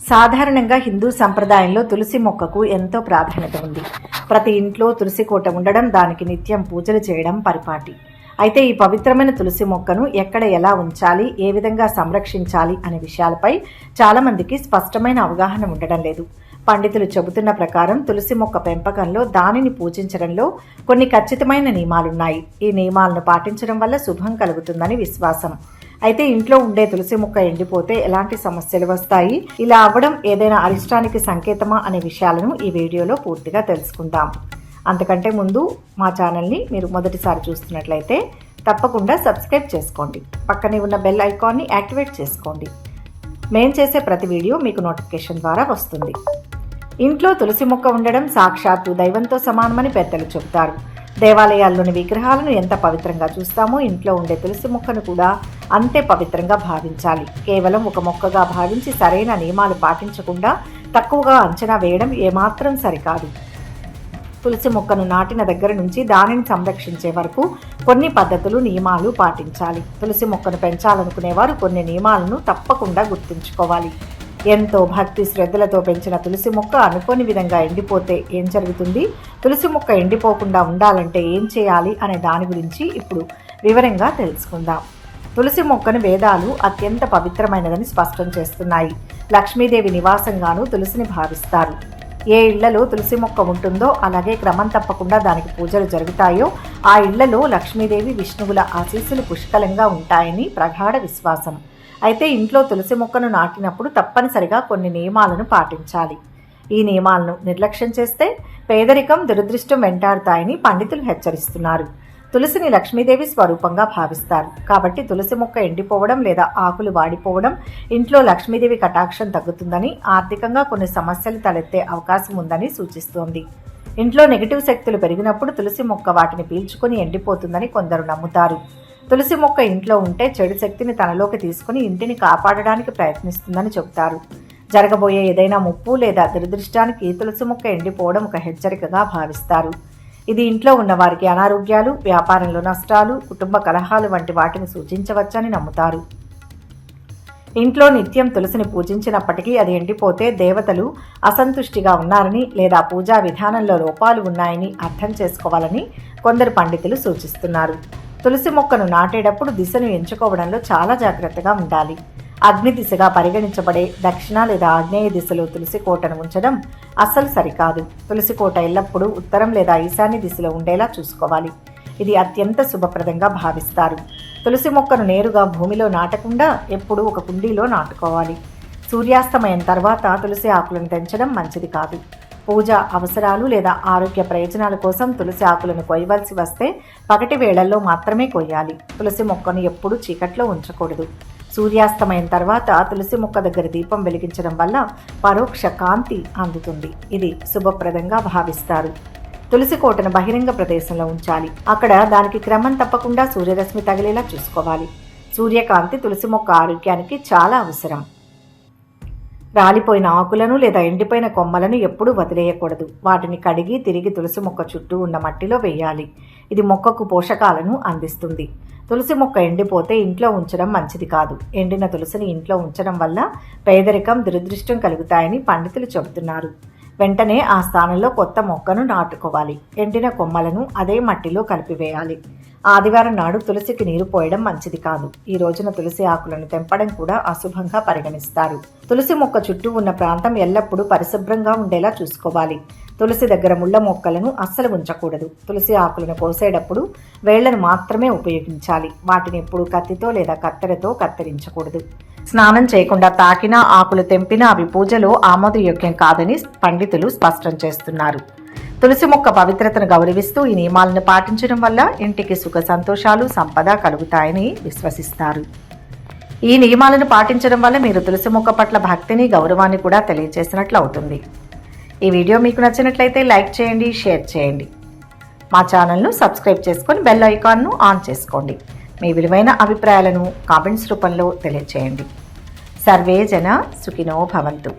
సాధారణంగా హిందూ సంప్రదాయంలో తులసి మొక్కకు ఎంతో ప్రాధాన్యత ఉంది. ప్రతి ఇంట్లో తులసి కోట ఉండడం దానికి నిత్యం పూజలు చేయడం పరిపాటి. అయితే ఈ పవిత్రమైన తులసి మొక్కను ఎక్కడ ఎలా ఉంచాలి ఏ విధంగా సంరక్షించాలి అనే విషయాలపై చాలామందికి స్పష్టమైన అవగాహన ఉండడం లేదు. పండితులు చెబుతున్న ప్రకారం తులసి మొక్క పెంపకంలో దానిని పూజించడంలో కొన్ని ఖచ్చితమైన నియమాలున్నాయి. ఈ నియమాలను పాటించడం వల్ల శుభం కలుగుతుందని విశ్వాసం. అయితే ఇంట్లో ఉండే తులసి మొక్క ఎండిపోతే ఎలాంటి సమస్యలు వస్తాయి? ఇలా అవ్వడం ఏదైనా అరిష్టానికి సంకేతమా అనే విషయాలను ఈ వీడియోలో పూర్తిగా తెలుసుకుందాం. అంతకంటే ముందు మా ఛానల్ని మీరు మొదటిసారి చూస్తున్నట్లయితే తప్పకుండా సబ్స్క్రైబ్ చేసుకోండి. పక్కనే ఉన్న బెల్ ఐకాన్ని యాక్టివేట్ చేసుకోండి. మేం చేసే ప్రతి వీడియో మీకు నోటిఫికేషన్ ద్వారా వస్తుంది. ఇంట్లో తులసి మొక్క ఉండడం సాక్షాత్తు దైవంతో సమానమని పెద్దలు చెబుతారు. దేవాలయాల్లోని విగ్రహాలను ఎంత పవిత్రంగా చూస్తామో ఇంట్లో ఉండే తులసి మొక్కను కూడా అంతే పవిత్రంగా భావించాలి. కేవలం ఒక మొక్కగా భావించి సరైన నియమాలు పాటించకుండా తక్కువగా అంచనా వేయడం ఏమాత్రం సరికాదు. తులసి మొక్కను నాటిన దగ్గర నుంచి దానిని సంరక్షించే వరకు కొన్ని పద్ధతులు నియమాలు పాటించాలి. తులసి మొక్కను పెంచాలనుకునేవారు కొన్ని నియమాలను తప్పకుండా గుర్తుంచుకోవాలి. ఎంతో భక్తి శ్రద్ధలతో పెంచిన తులసి మొక్క అనుకోని విధంగా ఎండిపోతే ఏం జరుగుతుంది? తులసి మొక్క ఎండిపోకుండా ఉండాలంటే ఏం చేయాలి? అనే దాని గురించి ఇప్పుడు వివరంగా తెలుసుకుందాం. తులసి మొక్కను వేదాలు అత్యంత పవిత్రమైనదని స్పష్టం చేస్తున్నాయి. లక్ష్మీదేవి నివాసంగాను తులసిని భావిస్తారు. ఏ ఇళ్ళలో తులసి మొక్క ఉంటుందో అలాగే క్రమం తప్పకుండా దానికి పూజలు జరుగుతాయో ఆ ఇళ్ళలో లక్ష్మీదేవి విష్ణువుల ఆశీస్సులు పుష్కలంగా ఉంటాయని ప్రగాఢ విశ్వాసం. అయితే ఇంట్లో తులసి మొక్కను నాటినప్పుడు తప్పనిసరిగా కొన్ని నియమాలను పాటించాలి. ఈ నియమాలను నిర్లక్ష్యం చేస్తే పేదరికం దురదృష్టం వెంటాడుతాయని పండితులు హెచ్చరిస్తున్నారు. తులసిని లక్ష్మీదేవి స్వరూపంగా భావిస్తారు. కాబట్టి తులసి మొక్క ఎండిపోవడం లేదా ఆకులు వాడిపోవడం ఇంట్లో లక్ష్మీదేవి కటాక్షం తగ్గుతుందని ఆర్థికంగా కొన్ని సమస్యలు తలెత్తే అవకాశం ఉందని సూచిస్తోంది. ఇంట్లో నెగిటివ్ శక్తులు పెరిగినప్పుడు తులసి మొక్క వాటిని పీల్చుకుని ఎండిపోతుందని కొందరు నమ్ముతారు. తులసి మొక్క ఇంట్లో ఉంటే చెడు శక్తిని తనలోకి తీసుకుని ఇంటిని కాపాడడానికి ప్రయత్నిస్తుందని చెబుతారు. జరగబోయే ఏదైనా ముప్పు లేదా దురదృష్టానికి తులసి మొక్క ఎండిపోవడం ఒక హెచ్చరికగా భావిస్తారు. ఇది ఇంట్లో ఉన్న వారికి అనారోగ్యాలు వ్యాపారంలో నష్టాలు కుటుంబ కలహాలు వంటి వాటిని సూచించవచ్చని నమ్ముతారు. ఇంట్లో నిత్యం తులసిని పూజించినప్పటికీ అది ఎండిపోతే దేవతలు అసంతుష్టిగా ఉన్నారని లేదా పూజా విధానంలో లోపాలు ఉన్నాయని అర్థం చేసుకోవాలని కొందరు పండితులు సూచిస్తున్నారు. తులసి మొక్కను నాటేటప్పుడు దిశను ఎంచుకోవడంలో చాలా జాగ్రత్తగా ఉండాలి. అగ్ని దిశగా పరిగణించబడే దక్షిణ లేదా ఆగ్నేయ దిశలో తులసి కోటను ఉంచడం అస్సలు సరికాదు. తులసి కోట ఎల్లప్పుడూ ఉత్తరం లేదా ఈశాన్య దిశలో ఉండేలా చూసుకోవాలి. ఇది అత్యంత శుభప్రదంగా భావిస్తారు. తులసి మొక్కను నేరుగా భూమిలో నాటకుండా ఎప్పుడూ ఒక కుండీలో నాటుకోవాలి. సూర్యాస్తమయం తర్వాత తులసి ఆకులను తెంచడం మంచిది కాదు. పూజ అవసరాలు లేదా ఆరోగ్య ప్రయోజనాల కోసం తులసి ఆకులను కొయ్యవలసి వస్తే పగటి వేళల్లో మాత్రమే కొయ్యాలి. తులసి మొక్కను ఎప్పుడూ చీకట్లో ఉంచకూడదు. సూర్యాస్తమయం తర్వాత తులసి మొక్క దగ్గర దీపం వెలిగించడం వల్ల పరోక్ష కాంతి అందుతుంది. ఇది శుభప్రదంగా భావిస్తారు. తులసి కోటను బహిరంగ ప్రదేశంలో ఉంచాలి. అక్కడ దానికి క్రమం తప్పకుండా సూర్యరశ్మి తగిలేలా చూసుకోవాలి. సూర్యకాంతి తులసి మొక్క ఆరోగ్యానికి చాలా అవసరం. రాలిపోయిన ఆకులను లేదా ఎండిపోయిన కొమ్మలను ఎప్పుడూ వదిలేయకూడదు. వాటిని కడిగి తిరిగి తులసి మొక్క చుట్టూ ఉన్న మట్టిలో వేయాలి. ఇది మొక్కకు పోషకాలను అందిస్తుంది. తులసి మొక్క ఎండిపోతే ఇంట్లో ఉంచడం మంచిది కాదు. ఎండిన తులసిని ఇంట్లో ఉంచడం వల్ల పేదరికం దురదృష్టం కలుగుతాయని పండితులు చెబుతున్నారు. వెంటనే ఆ స్థానంలో కొత్త మొక్కను నాటుకోవాలి. ఎండిన కొమ్మలను అదే మట్టిలో కలిపివేయాలి. ఆదివారం నాడు తులసికి నీరు పోయడం మంచిది కాదు. ఈ రోజున తులసి ఆకులను తెంపడం కూడా అశుభంగా పరిగణిస్తారు. తులసి మొక్క చుట్టూ ఉన్న ప్రాంతం ఎల్లప్పుడూ పరిశుభ్రంగా ఉండేలా చూసుకోవాలి. తులసి దగ్గర ముళ్ళ మొక్కలను అస్సలు ఉంచకూడదు. తులసి ఆకులను కోసేటప్పుడు వేళ్ళను మాత్రమే ఉపయోగించాలి. వాటిని ఎప్పుడు కత్తితో లేదా కత్తెరతో కత్తిరించకూడదు. స్నానం చేయకుండా తాకినా ఆకులు తెంపినా అవి పూజలో ఆమోదయోగ్యం కాదని పండితులు స్పష్టం చేస్తున్నారు. తులసి మొక్క పవిత్రతను గౌరవిస్తూ ఈ నియమాలను పాటించడం వల్ల ఇంటికి సుఖ సంతోషాలు సంపద కలుగుతాయని విశ్వసిస్తారు. ఈ నియమాలను పాటించడం వల్ల మీరు తులసి మొక్క పట్ల భక్తిని గౌరవాన్ని కూడా తెలియజేసినట్లు అవుతుంది. ఈ వీడియో మీకు నచ్చినట్లయితే లైక్ చేయండి షేర్ చేయండి. మా ఛానల్ను సబ్స్క్రైబ్ చేసుకొని బెల్ ఐకాన్ను ఆన్ చేసుకోండి. మీ విలువైన అభిప్రాయాలను కామెంట్స్ రూపంలో తెలియచేయండి. సర్వే జన సుఖినో భవంతు.